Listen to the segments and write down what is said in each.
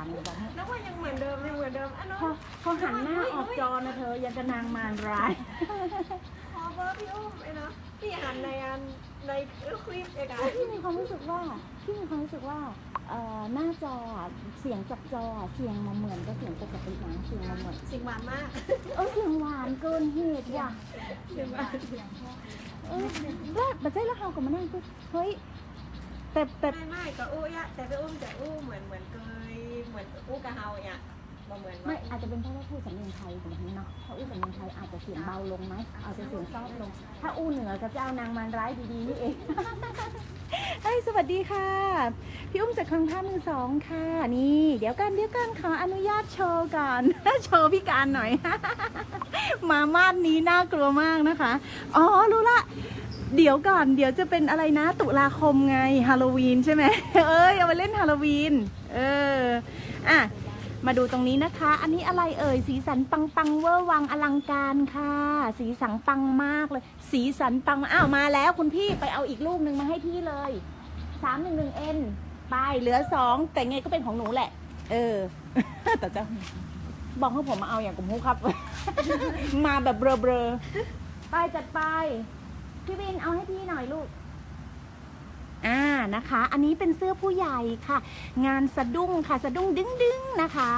างเลยบอกให้แล้วว่ายังเหมือนเดิมยังเหมือนเดิมอะน้องพอพอหันหน้าออกจอนะเธอยังจะนางมารร้าย ขอเบอร์พี่อุ้มไอ้เนาะพี่หันในอันในคลิปเองอะพี่มีความรู้สึกว่าพี่มีความรู้สึกว่าเอ่อหน้าจออะเสียงจากจออะเสียงมาเหมือนกับเสียงปกตินะเสียงมาเหมือนสิ่งหวานมากเออเสียงหวานเกินเหตุว่ะ สิ่งหวาน เออแล้วแบบใช่แล้วเราก็มานั่งคือเฮ้ย แต่แต่ไม่ไม่ก็อู้ยะแต่พี่อุ้มจะอู้เหมือนเหมือนเคยเหมือนอู้กะเฮาเนี่ยบ่เหมือนไม่ว่าอาจจะเป็นเพราะว่าพูดสำเนียงไทยแบบนี้เนาะเพราะอู้สำเนียงไทยอาจจะเสียงเบาลงไหมอาจจะเสียงซอฟต์ลง ถ้าอู้เหนือกับเจ้านางมารร้ายดีๆนี่เองเฮ้ยสวัสดีค่ะ พี่อุ้มจากคลังท่ามือสองค่ะ นี่ เดี๋ยวกันเดี๋ยวกันขออนุญาตโชว์ก่อน โชว์พี่การหน่อย มามาดนี้น่ากลัวมากนะคะ อ๋อรู้ละ เดี๋ยวก่อน เดี๋ยวจะเป็นอะไรนะ ตุลาคมไงฮาโลวีนใช่ไหมเอ้ยเอามาเล่นฮาโลวีนเอออะมาดูตรงนี้นะคะ อันนี้อะไรเอ่ย สีสันปังปังเวอร์วังอลังการค่ะ สีสันปังมากเลย สีสันปัง อ้าวมาแล้วคุณพี่ไปเอาอีกลูกหนึ่งมาให้พี่เลยสามหนึ่งหนึ่งเอ็นไปเหลือสองแต่ไงก็เป็นของหนูแหละ เออ แต่จะบอกให้ผมมาเอาอย่างกุมฮูครับ มาแบบเบลอๆไปจัดไป พี่วินเอาให้พี่หน่อยลูก อ่านะคะ อันนี้เป็นเสื้อผู้ใหญ่ค่ะ งานสะดุ้งค่ะ สะดุ้งดึงดึงๆนะคะ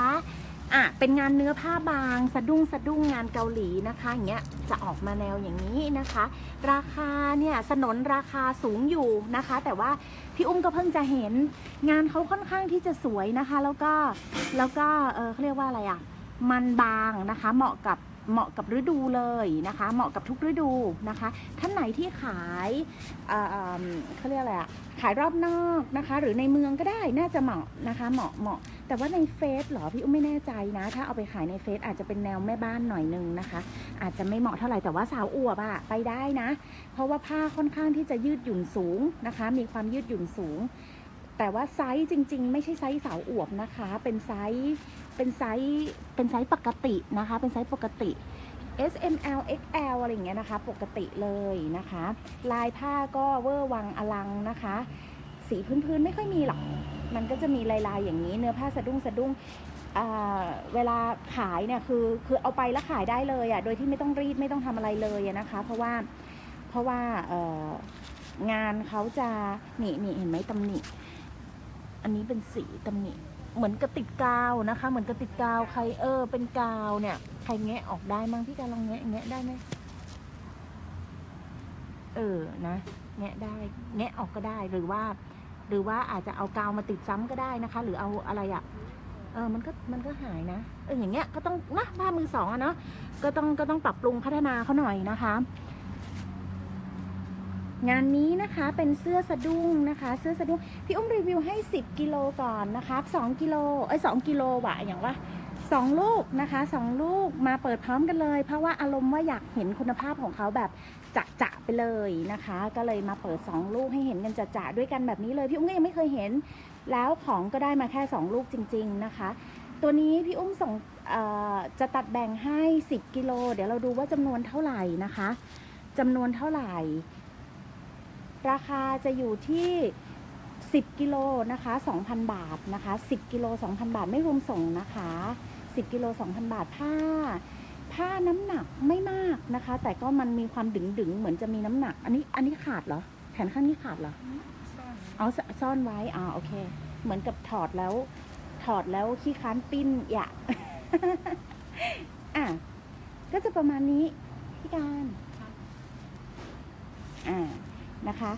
อะเป็นงานเนื้อผ้าบาง สะดุ้งสะดุ้งงานเกาหลีนะคะอย่างเงี้ยจะออกมาแนวอย่างนี้นะคะ ราคาเนี่ยสนนราคาสูงอยู่นะคะ แต่ว่าพี่อุ้มก็เพิ่งจะเห็น งานเขาค่อนข้างที่จะสวยนะคะ แล้วก็แล้วก็เออเขาเรียกว่าอะไรอะ มันบางนะคะ เหมาะกับ เหมาะกับฤดูเลยนะคะ เหมาะกับทุกฤดูนะคะ ท่านไหนที่ขายเอ่อเอิ่มเขาเรียกอะไรอะขายรอบนอกนะคะ หรือในเมืองก็ได้น่าจะเหมาะนะคะ เหมาะเหมาะ แต่ว่าในเฟซหรอพี่อุ้มไม่แน่ใจนะ ถ้าเอาไปขายในเฟซอาจจะเป็นแนวแม่บ้านหน่อยนึงนะคะ อาจจะไม่เหมาะเท่าไหร่แต่ว่าสาวอวบอะไปได้นะ เพราะว่าผ้าค่อนข้างที่จะยืดหยุ่นสูงนะคะ มีความยืดหยุ่นสูง แต่ว่าไซส์จริง ๆ ไม่ใช่ไซส์สาวอวบนะคะ เป็นไซส์เป็นไซส์เป็นไซส์ปกตินะคะ เป็นไซส์ปกติ S M L X L อะไรอย่างเงี้ยนะคะ ปกติเลยนะคะ ลายผ้าก็เวอร์วังอลังนะคะ สีพื้นๆไม่ค่อยมีหรอกมันก็จะมีลายๆอย่างนี้เนื้อผ้าสะดุ้งสะดุ้งเวลาขายเนี่ยคือคือเอาไปแล้วขายได้เลยอะ่ะโดยที่ไม่ต้องรีดไม่ต้องทำอะไรเลยนะคะ เพราะว่าเพราะว่างานเขาจะหนี่นี่เห็นไหมตำหนิ อันนี้เป็นสีตำหนิเหมือนกระติดกาวนะคะ เหมือนกระติดกาวใครเออ เป็นกาวเนี่ย ใครแงะออกได้มั้งพี่การลองแงะแงะได้ไหมเออนะแงะได้แงะออกก็ได้หรือว่า หรือว่าอาจจะเอากาวมาติดซ้ำก็ได้นะคะ หรือเอาอะไรอะ่ะเออมันก็มันก็หายนะเอออย่างเงี้ยก็ต้องนะผ้ามือสองอะเนาะก็ต้องก็ต้องปรับปรุงพัฒนาเขาหน่อยนะคะ งานนี้นะคะเป็นเสื้อสะดุ้งนะคะ เสื้อสะดุ้งพี่อุ้มรีวิวให้ 10 กิโลก่อนนะคะ2กิโลเอ้ย2กิโลว่ะอย่างว่าสองลูกนะคะสองลูกมาเปิดพร้อมกันเลย เพราะว่าอารมณ์ว่าอยากเห็นคุณภาพของเขาแบบจะจะไปเลยนะคะ ก็เลยมาเปิด 2 ลูกให้เห็นกันจะจะด้วยกันแบบนี้เลยพี่อุ้มก็ยังไม่เคยเห็น แล้วของก็ได้มาแค่ 2 ลูกจริง ๆนะคะ ตัวนี้พี่อุ้มส่งจะตัดแบ่งให้ 10 กิโล เดี๋ยวเราดูว่าจำนวนเท่าไหร่นะคะจำนวนเท่าไหร่ ราคาจะอยู่ที่ 10 กิโลนะคะ 2,000 บาทนะคะ 10 กิโล 2,000 บาทไม่รวมส่งนะคะ 10 กิโล 2,000 บาทผ้า ผ้าน้ำหนักไม่มากนะคะ แต่ก็มันมีความดึงดึงๆเหมือนจะมีน้ำหนัก อันนี้อันนี้ขาดเหรอ แขนข้างนี้ขาดเหรออ๋อซซ่อนไว้อ่าโอเค เหมือนกับถอดแล้ว ถอดแล้วขี้ค้านปิ้นอย่าอะก็จะประมาณนี้พี่การอ่า นะคะ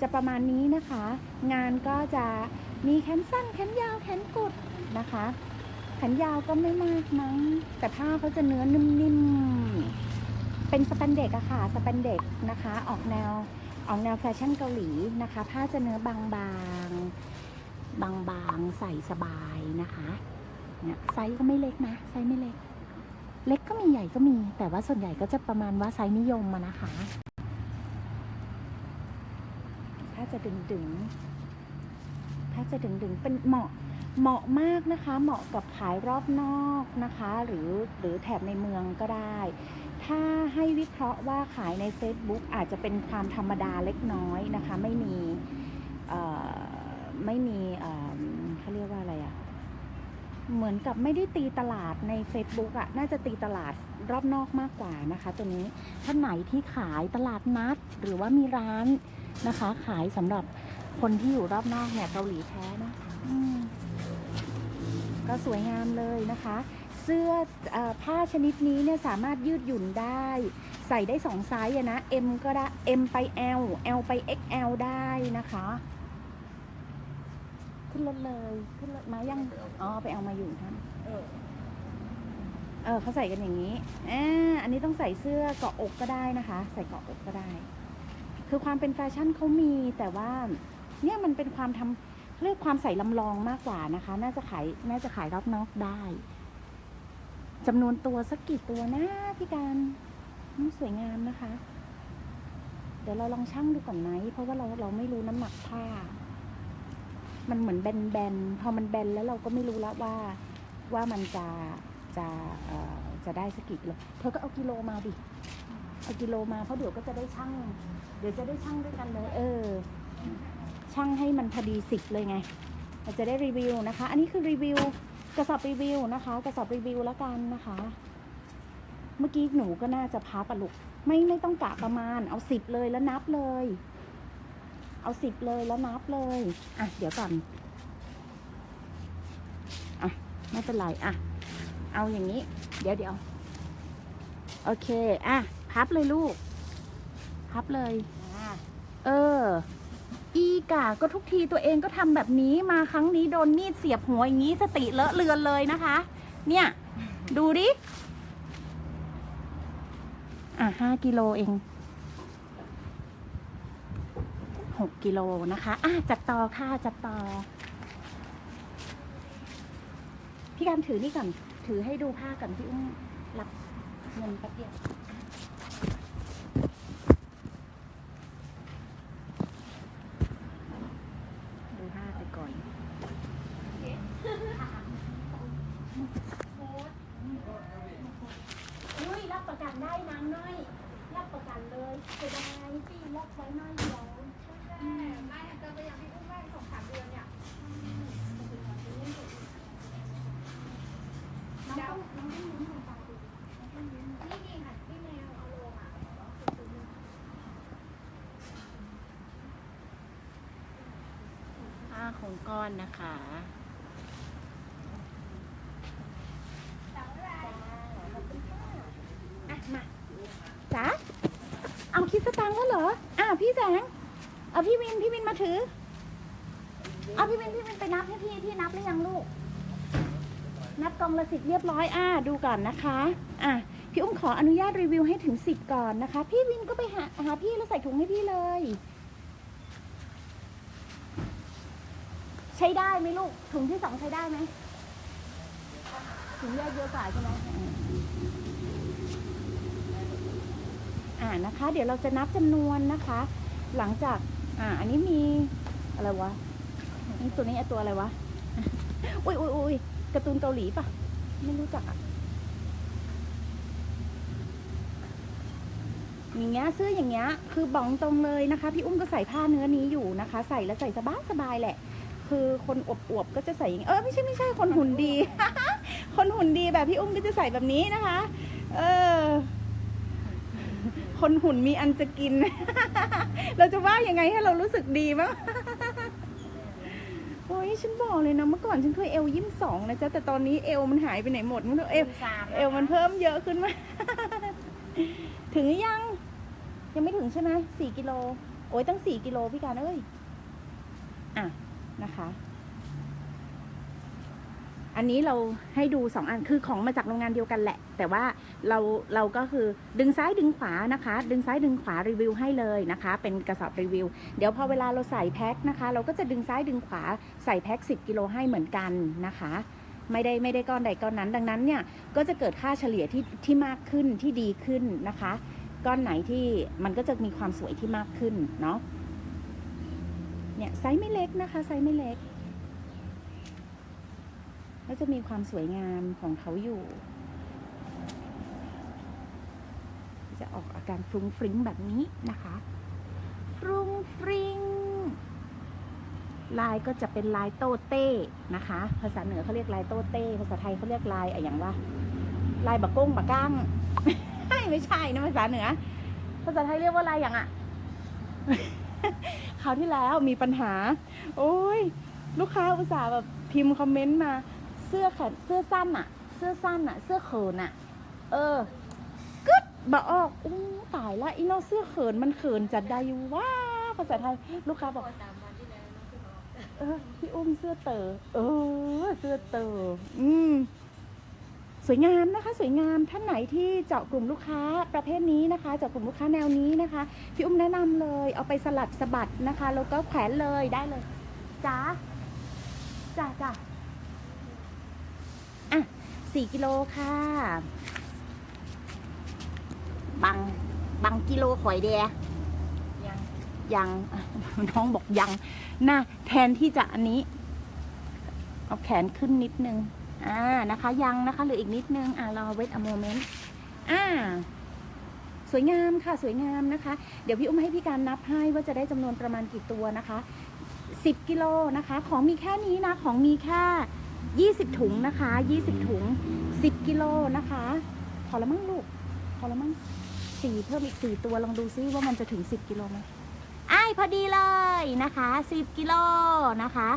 จะประมาณนี้นะคะ งานก็จะมีแขนสั้นแขนยาวแขนกุดนะคะ แขนยาวก็ไม่มากมั้ง แต่ผ้าเขาจะเนื้อนิ่มๆ เป็นสแปนเด็กอะค่ะ สแปนเด็กนะคะ ออกแนวออกแนวแฟชั่นเกาหลีนะคะ ผ้าจะเนื้อบางๆ บางๆ ใส่สบายนะคะเนี่ยไซส์ก็ไม่เล็กนะ ไซส์ไม่เล็ก เล็กก็มีใหญ่ก็มี แต่ว่าส่วนใหญ่ก็จะประมาณว่าไซส์นิยมมานะคะ ถ้า จะดึงดึงถ้าจะดึงดึงเป็นเหมาะเหมาะมากนะคะ เหมาะกับขายรอบนอกนะคะ หรือหรือแถบในเมืองก็ได้ ถ้าให้วิเคราะห์ว่าขายใน Facebook อาจจะเป็นความธรรมดาเล็กน้อยนะคะ ไม่มีไม่มีเอ่อเขาเรียกว่าอะไรอะเหมือนกับไม่ได้ตีตลาดใน Facebook อะน่าจะตีตลาดรอบนอกมากกว่านะคะ ตัวนี้ท่านไหนที่ขายตลาดนัด หรือว่ามีร้าน นะคะ ขายสำหรับคนที่อยู่รอบนอกเนี่ยเกาหลีแท้นะคะก็สวยงามเลยนะคะ เสื้ออผ้าชนิดนี้เนี่ยสามารถยืดหยุ่นได้ ใส่ได้สองไซส์นะ M ก็ได้ M ไป L L ไป XL ได้นะคะ ขึ้นรถเลยขึ้นรถมายังอ๋อไปเอามาอยู่ท่านเออเออเขาใส่กันอย่างนี้อ่าอันนี้ต้องใส่เสื้อเกาะอกก็ได้นะคะ ใส่เกาะอกก็ได้ คือความเป็นแฟชั่นเขามีแต่ว่าเนี่ยมันเป็นความทำเรียกความใส่ลำลองมากกว่านะคะ น่าจะขายน่าจะขายรอบนอกได้จำนวนตัวสักกี่ตัวนะพี่การอืมสวยงามนะคะ เดี๋ยวเราลองชั่งดูก่อนไหมเพราะว่าเราเราไม่รู้น้ำหนักผ้า มันเหมือนแบนๆพอมันแบนแล้วเราก็ไม่รู้แล้วว่าว่ามันจะจะเอ่อจะได้สักกี่กิโลเธอก็เอากิโลมาดิ เอากิโลมาเพราะเดี๋ยวก็จะได้ชั่งเดี๋ยวจะได้ชั่งด้วยกันเลย เออชั่งให้มันพอดีสิบเลยไงเราจะได้รีวิวนะคะ อันนี้คือรีวิวกระสอบรีวิวนะคะ กระสอบรีวิวแล้วกันนะคะ เมื่อกี้หนูก็น่าจะพับอะลูกไม่ไม่ต้องกะประมาณ เอาสิบเลยแล้วนับเลย เอาสิบเลยแล้วนับเลยอะเดี๋ยวก่อนอะไม่เป็นไรอะเอาอย่างนี้ เดี๋ยวเดี๋ยวโอเคอะ พับเลยลูก พับเลยอ่าเออ อีกาก็ทุกทีตัวเองก็ทำแบบนี้มาครั้งนี้โดนมีดเสียบหัวอย่างนี้สติเลอะเลือนเลยนะคะ เนี่ย ดูดิ อะห้ากิโลเองหกกิโลนะคะ อะจัดต่อค่ะจัดต่อ พี่การถือนี่ก่อน ถือให้ดูผ้าก่อนพี่อุ้มรับเงินแป๊บเดียว ดูผ้าไปก่อน นุ้ยรับประกันได้นางน้อย รับประกันเลยเสียดายที่รับไว้น้อยเดียวไม่เกินไปอย่างพี่อุ้มไม่สองสามเดือนเนี่ยน้องต้องน้องต้องลุ้นลงไปดูนี่นี่ค่ะพี่แมวเอาลงอะผ้าของก้อนนะคะมาจ๋า สตังค์แล้วเหรออ้าพี่แสง เอาพี่วินพี่วินมาถือ เอาพี่วินพี่วินไปนับให้พี่พี่นับหรือยังลูก นับกองละสิบเรียบร้อย อ่า ดูก่อนนะคะ อะพี่อุ้มขออนุญาตรีวิวให้ถึงสิบก่อนนะคะ พี่วินก็ไปหาหาพี่แล้วใส่ถุงให้พี่เลย ใช้ได้ไหมลูก ถุงที่สองใช้ได้ไหมถุงแยกเยอะกว่าใช่ไหม อ่านะคะ เดี๋ยวเราจะนับจำนวนนะคะ หลังจากอ่าอันนี้มีอะไรวะนี่ตัวนี้ไอตัวอะไรวะอุ้ยอุ้ยอุ้ยการ์ตูนเกาหลีปะไม่รู้จักอะอย่างเงี้ยเสื้ออย่างเงี้ยคือบอกตรงเลยนะคะ พี่อุ้มก็ใส่ผ้าเนื้อนี้อยู่นะคะ ใส่แล้วใส่สบายสบายแหละ คือคนอวบๆก็จะใส่อย่างเออไม่ใช่ไม่ใช่คนหุ่นดี คนหุ่นดีแบบพี่อุ้มก็จะใส่แบบนี้นะคะ เออ คนหุ่นมีอันจะกิน เราจะว่ายังไงให้เรารู้สึกดีบ้าง โอ้ยฉันบอกเลยนะเมื่อก่อนฉันเคยเอวยี่สองนะจ๊ะแต่ตอนนี้เอวมันหายไปไหนหมดมันเอวสามเอวมันเพิ่มเยอะขึ้นมาถึงหรือยัง ยังไม่ถึงใช่ไหมสี่กิโล โอ้ยตั้งสี่กิโลพี่การเอ้ย อะนะคะ อันนี้เราให้ดูสองอันคือของมาจากโรงงานเดียวกันแหละ แต่ว่าเราเราก็คือดึงซ้ายดึงขวานะคะ ดึงซ้ายดึงขวารีวิวให้เลยนะคะ เป็นกระสอบรีวิว เดี๋ยวพอเวลาเราใส่แพ็คนะคะ เราก็จะดึงซ้ายดึงขวาใส่แพ็ค10กิโลให้เหมือนกันนะคะไม่ได้ไม่ได้ก้อนใดก้อนนั้น ดังนั้นเนี่ยก็จะเกิดค่าเฉลี่ยที่ที่มากขึ้นที่ดีขึ้นนะคะ ก้อนไหนที่มันก็จะมีความสวยที่มากขึ้นเนาะเนี่ยไซส์ไม่เล็กนะคะไซส์ไม่เล็ก ก็จะมีความสวยงามของเขาอยู่ จะออกอาการฟรุ้งฟริ้งแบบนี้นะคะ ฟรุ้งฟริ้งลายก็จะเป็นลายโตเต้นะคะ ภาษาเหนือเขาเรียกลายโตเต้ ภาษาไทยเขาเรียกลายอะไรอย่างว่า ลายบะก้งบะก้าง ไม่ใช่นะภาษาเหนือ ภาษาไทยเรียกว่าลายอย่างอะคราวที่แล้วมีปัญหา โอ้ย ลูกค้าอุตส่าห์แบบพิมพ์คอมเมนต์มา สื้อแขนเสื้อสั้นอะเสื้อสั้นอะเสื้อเขินอะเออกึดบะออกอู้ตายละอีนอเสื้อเขินมันเขินจัดได้อยู่ว่าภาษาไทยลูกค้าบอกเออพี่อุ้มเสื้อเต๋อเออ เสื้อเต๋ออืมสวยงามนะคะ สวยงามท่านไหนที่เจาะกลุ่มลูกค้าประเภทนี้นะคะเจาะกลุ่มลูกค้าแนวนี้นะคะพี่อุ้มแนะนำเลยเอาไปสลัดสะบัดนะคะแล้วก็แขวนเลยได้เลยจ้าจ้าจ้า สี่กิโลค่ะบางบางกิโลหอยแดยังยังน้องบอกยังนะแทนที่จะอันนี้ เอาแขนขึ้นนิดนึง อ่านะคะ ยังนะคะหรืออีกนิดนึง อ่ารอเวทอโมเมนต์อ่าสวยงามค่ะสวยงามนะคะ เดี๋ยวพี่อุ้มให้พี่การนับให้ว่าจะได้จำนวนประมาณกี่ตัวนะคะ 10 กิโลนะคะ ของมีแค่นี้นะ ของมีแค่ ยี่สิบถุงนะคะยี่สิบถุงสิบกิโลนะคะ พอล้วมั้งลูก พอล้วมั้งสี่เพิ่มอีกสี่ตัวลองดูซิว่ามันจะถึงสิบกิโลไหมไอ้ายพอดีเลยนะคะ 10 กิโลนะคะ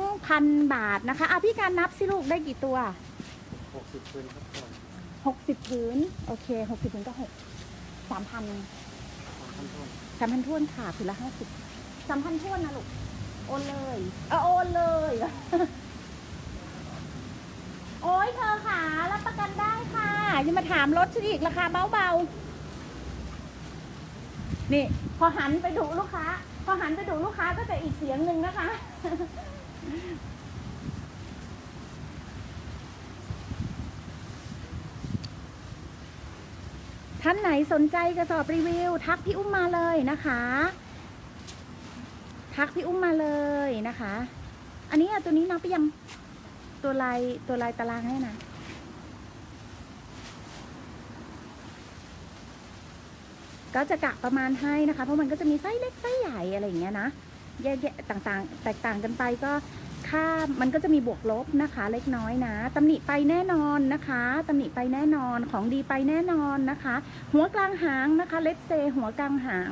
2,000 บาทนะคะอะพี่การนับสิลูกได้กี่ตัวหกสิบคืนครับก่อ60พื้น โอเค 60พื้นก็ 6 3,000สามพันต้น3,000ท้วนค่ะผืนละ50 3,000ท้วนนะลูก โอนเลย เออโอนเลย โอ้ยเธอค่ะ รับประกันได้ค่ะอย่ามา ถามรถฉันอีกราคาเบาๆ นี่พอหันไปดูลูกค้า พอหันไปดูลูกค้าก็จะอีกเสียงหนึ่งนะคะ ท่านไหนสนใจกระสอบรีวิว ทักพี่อุ้มมาเลยนะคะ ทักพี่อุ้มมาเลยนะคะ อันนี้อะตัวนี้นับไปยังตัวลายตัวลายตารางให้นะ ก็จะกะประมาณให้นะคะ เพราะมันก็จะมีไส้เล็กไส้ใหญ่อะไรอย่างเงี้ยนะแยกๆต่างๆ แตกต่างกันไปก็ค่ามันก็จะมีบวกลบนะคะ เล็กน้อยนะตำหนิไปแน่นอนนะคะตำหนิไปแน่นอนของดีไปแน่นอนนะคะ หัวกลางหางนะคะเลตเซหัวกลางหาง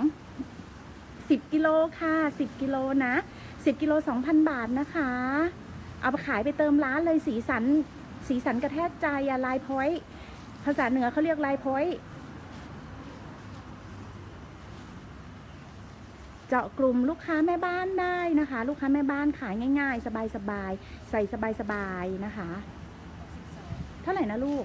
10กิโลค่ะ 10กิโลนะ10กิโล2,000 บาทนะคะ เอาไปขายไปเติมร้านเลยสีสัน สีสันกระแทกใจอะลายพอยต์ภาษาเหนือเขาเรียกลายพอย เจาะกลุ่มลูกค้าแม่บ้านได้นะคะ ลูกค้าแม่บ้านขายง่าย ๆ สบายๆ ใส่สบายๆนะคะ เท่าไหร่นะลูก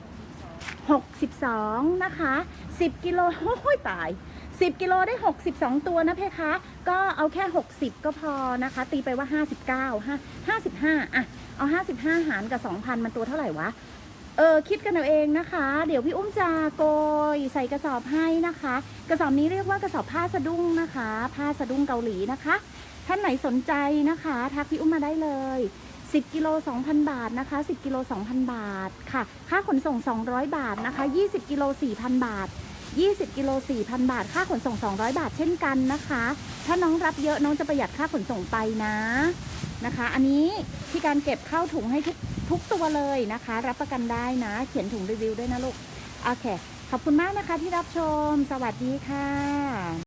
62 นะคะ 10 กิโลโอ้ยตาย 10 กิโลได้ 62 ตัวนะเพคะ ก็เอาแค่ 60 ก็พอนะคะ ตีไปว่า 59 5 55 อะ เอา 55 หารกับ 2,000 มันตัวเท่าไหร่วะ เออคิดกันเอาเองนะคะ เดี๋ยวพี่อุ้มจะโกยใส่กระสอบให้นะคะ กระสอบนี้เรียกว่ากระสอบผ้าสะดุ้งนะคะ ผ้าสะดุ้งเกาหลีนะคะ ท่านไหนสนใจนะคะ ทักพี่อุ้มมาได้เลย 10กิโล2,000 บาทนะคะ 10กิโล2,000 บาทค่ะ ค่าขนส่ง 200 บาทนะคะ 20กิโล4,000 บาท 20 กิโล 4,000 บาท ค่าขนส่ง 200 บาทเช่นกันนะคะ ถ้าน้องรับเยอะน้องจะประหยัดค่าขนส่งไปนะนะคะ อันนี้ที่การเก็บเข้าถุงให้ทุกทุกตัวเลยนะคะ รับประกันได้นะ เขียนถุงรีวิวด้วยนะลูก โอเค ขอบคุณมากนะคะที่รับชม สวัสดีค่ะ